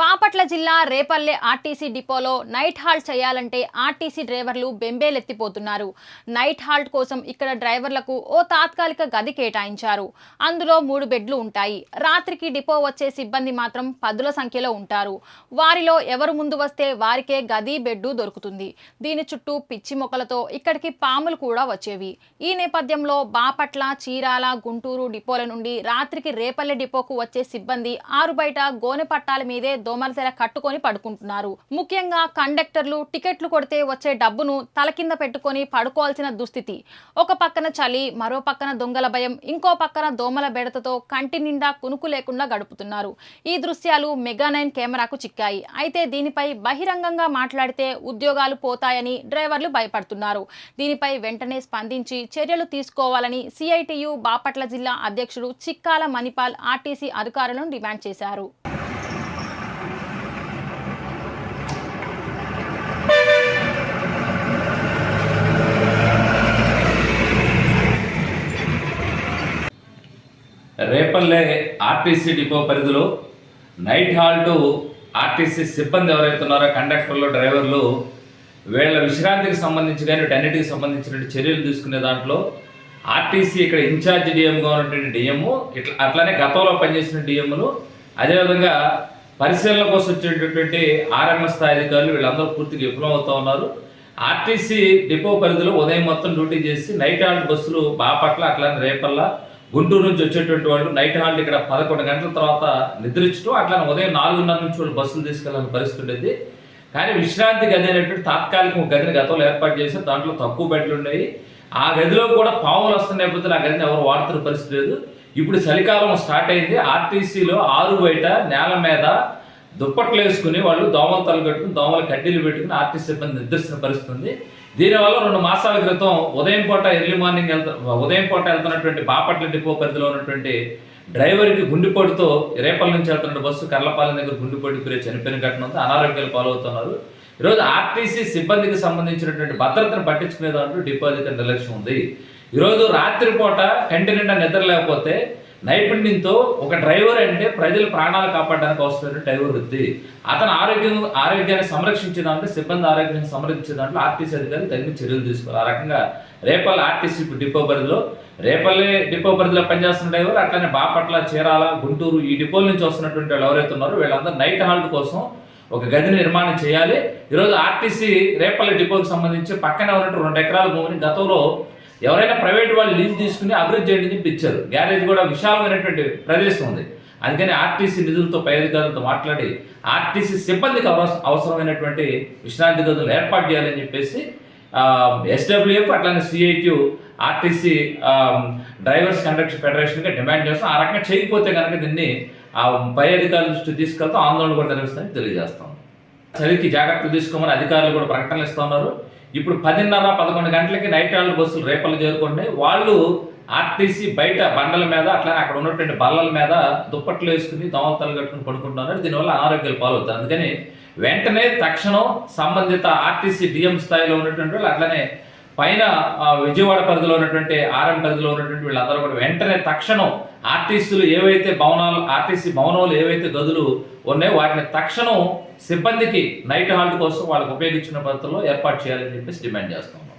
బాపట్ల జిల్లా రేపల్లె ఆర్టీసీ డిపోలో night halt చేయాలంటే ఆర్టీసీ డ్రైవర్లు బెంబేలెత్తిపోతున్నారు. నైట్ హాల్ట్ కోసం ఇక్కడ డ్రైవర్లకు ఓ తాత్కాలిక గది కేటాయించారు. అందులో మూడు బెడ్లు ఉంటాయి. రాత్రికి డిపో వచ్చే సిబ్బంది మాత్రం పదుల సంఖ్యలో ఉంటారు. వారిలో ఎవరు ముందు వస్తే వారికే గది బెడ్డు దొరుకుతుంది. దీని చుట్టూ పిచ్చి మొక్కలతో ఇక్కడికి పాములు కూడా వచ్చేవి. ఈ నేపథ్యంలో బాపట్ల చీరాల గుంటూరు డిపోల నుండి రాత్రికి రేపల్లె డిపోకు వచ్చే సిబ్బంది ఆరు బయట గోనె పట్టాల మీదే దోమల కట్టుకొని పడుకుంటున్నారు. ముఖ్యంగా కండక్టర్లు టికెట్లు కొడితే వచ్చే డబ్బును తల కింద పెట్టుకొని పడుకోవాల్సిన దుస్థితి. ఒక పక్కన చలి మరో పక్కన దొంగల భయం ఇంకో పక్కన దోమల బెడతతో కంటి నిండా కునుకు లేకుండా గడుపుతున్నారు. ఈ దృశ్యాలు మెగా నైన్ కెమెరాకు చిక్కాయి. అయితే దీనిపై బహిరంగంగా మాట్లాడితే ఉద్యోగాలు పోతాయని డ్రైవర్లు భయపడుతున్నారు. దీనిపై వెంటనే స్పందించి చర్యలు తీసుకోవాలని సిఐటియు బాపట్ల జిల్లా అధ్యక్షుడు చిక్కాల మణిపాల్ ఆర్టీసీ అధికారులను డిమాండ్ చేశారు. రేపల్లె ఆర్టీసీ డిపో పరిధిలో నైట్ హాల్ట్ ఆర్టీసీ సిబ్బంది ఎవరైతే ఉన్నారో కండక్టర్లు డ్రైవర్లు వీళ్ళ విశ్రాంతికి సంబంధించి కానీ వీటన్నిటికి సంబంధించిన చర్యలు తీసుకునే దాంట్లో ఆర్టీసీ ఇక్కడ ఇన్ఛార్జ్ డిఎంగా ఉన్నటువంటి డిఎం ఇట్లా అట్లానే గతంలో పనిచేసిన డిఎంలు అదేవిధంగా పరిశీలన కోసం వచ్చేటటువంటి ఆర్ఎంఎస్ స్థాయి అధికారులు వీళ్ళందరూ పూర్తిగా విఫలం అవుతూ ఉన్నారు. ఆర్టీసీ డిపో పరిధిలో ఉదయం మొత్తం డ్యూటీ చేసి నైట్ హాల్ బస్సులు బాపట్ల అట్లానే రేపల్ల గుంటూరు నుంచి వచ్చేటువంటి వాళ్ళు నైట్ హాల్ట్ ఇక్కడ పదకొండు గంటల తర్వాత నిద్రించడం అట్లా ఉదయం నాలుగున్నర నుంచి వాళ్ళు బస్సులు తీసుకెళ్ళాలని పరిస్థితి ఉండేది. కానీ విశ్రాంతి గది అనేటువంటి తాత్కాలిక ఒక గదిని గతంలో ఏర్పాటు చేసి దాంట్లో తక్కువ బెడ్లు ఉన్నాయి. ఆ గదిలో కూడా పాములు వస్తున్న నేపథ్యంలో ఆ గదిని ఎవరు వాడుతున్న పరిస్థితి లేదు. ఇప్పుడు చలికాలం స్టార్ట్ అయింది. ఆర్టీసీలో ఆరు బయట నేల మీద దుప్పట్లు వేసుకుని వాళ్ళు దోమలు తలగట్టుకుని దోమల కడ్డీలు పెట్టుకుని ఆర్టీసీ సిబ్బంది నిద్రిస్తున్న పరిస్థితుంది. దీనివల్ల రెండు మాసాల క్రితం ఉదయం పూట ఎర్లీ మార్నింగ్ వెళ్తా ఉదయం పూట వెళ్తున్నటువంటి బాపట్ల డిపో పరిధిలో ఉన్నటువంటి డ్రైవర్కి గుండెపోటుతో రేపల నుంచి వెళ్తున్న బస్సు కర్లపాలెం దగ్గర గుండెపోటు గురే చనిపోయిన ఘటన ఉంది. అనారోగ్యాలు పాలవుతున్నారు. ఈరోజు ఆర్టీసీ సిబ్బందికి సంబంధించినటువంటి భద్రతను పట్టించుకునే దాంట్లో డిపో అధికారి నిర్లక్ష్యం ఉంది. ఈరోజు రాత్రిపూట కంటి నిండా నిద్ర లేకపోతే నైపుణ్యంతో ఒక డ్రైవర్ అంటే ప్రజల ప్రాణాలు కాపాడడానికి అవసరమైన డ్రైవర్ వృత్తి. అతను ఆరోగ్యం ఆరోగ్యాన్ని సంరక్షించే దాంట్లో సిబ్బంది ఆరోగ్యాన్ని సంరక్షించే దాంట్లో ఆర్టీసీ అధికారులు తగిన చర్యలు తీసుకోవాలి. ఆ రకంగా రేపల్లి ఆర్టీసీ డిపో పరిధిలో రేపల్లి డిపో పరిధిలో పనిచేస్తున్న డ్రైవర్ అట్లనే బాపట్ల చీరాల గుంటూరు ఈ డిపోల నుంచి వస్తున్నటువంటి వాళ్ళు ఎవరైతే ఉన్నారో వీళ్ళందరూ నైట్ హాల్ట్ కోసం ఒక గదిని నిర్మాణం చేయాలి. ఈరోజు ఆర్టీసీ రేపల్లి డిపోకి సంబంధించి పక్కనే ఉన్నట్టు రెండు ఎకరాల భూమిని గతంలో ఎవరైనా ప్రైవేట్ వాళ్ళు లీజ్ తీసుకుని అభివృద్ధి చేయడం చెప్పి ఇచ్చారు గ్యారేజ్ కూడా విశాలమైనటువంటి ప్రదేశం ఉంది. అందుకని ఆర్టీసీ నిధులతో పై అధికారులతో మాట్లాడి ఆర్టీసీ సిబ్బందికి అవస- అవసరమైనటువంటి విశ్రాంతి గదులు ఏర్పాటు చేయాలని చెప్పేసి ఎస్డబ్ల్యూఎఫ్ అట్లానే సిఐటియు ఆర్టీసీ డ్రైవర్స్ కండక్టర్ ఫెడరేషన్గా డిమాండ్ చేస్తాం. ఆ రకంగా చేయకపోతే కనుక దీన్ని ఆ పై అధికారుల దృష్టి తీసుకెళ్తాం. ఆందోళన కూడా నిర్వహిస్తామని తెలియజేస్తాం. చలికి జాగ్రత్తలు తీసుకోమని అధికారులు కూడా ప్రకటనలు ఇస్తున్నారు ఇప్పుడు పదిన్నర పదకొండు గంటలకి నైట్ హాల్ట్ బస్సులు రేపలు చేరుకుంటే వాళ్ళు ఆర్టీసీ బయట బండల మీద అట్లానే అక్కడ ఉన్నటువంటి బల్లల మీద దుప్పట్లు వేసుకుని దోమతలు కట్టుకుని పడుకుంటున్నారు. దీనివల్ల అనారోగ్యాలు పాలవుతారు అందుకని వెంటనే తక్షణం సంబంధిత ఆర్టీసీ డిఎం స్థాయిలో ఉన్నటువంటి వాళ్ళు అట్లనే పైన విజయవాడ పరిధిలో ఉన్నటువంటి ఆర్ఎం పరిధిలో ఉన్నటువంటి వీళ్ళందరూ కూడా వెంటనే తక్షణం ఆర్టీసీలు ఏవైతే భవనాలు ఆర్టీసీ భవనాలు ఏవైతే గదులు ఉన్నాయో వాటిని తక్షణం సిబ్బందికి నైట్ హాల్ట్ కోసం వాళ్ళకి ఉపయోగించిన పద్ధతిలో ఏర్పాటు చేయాలని చెప్పేసి డిమాండ్ చేస్తాం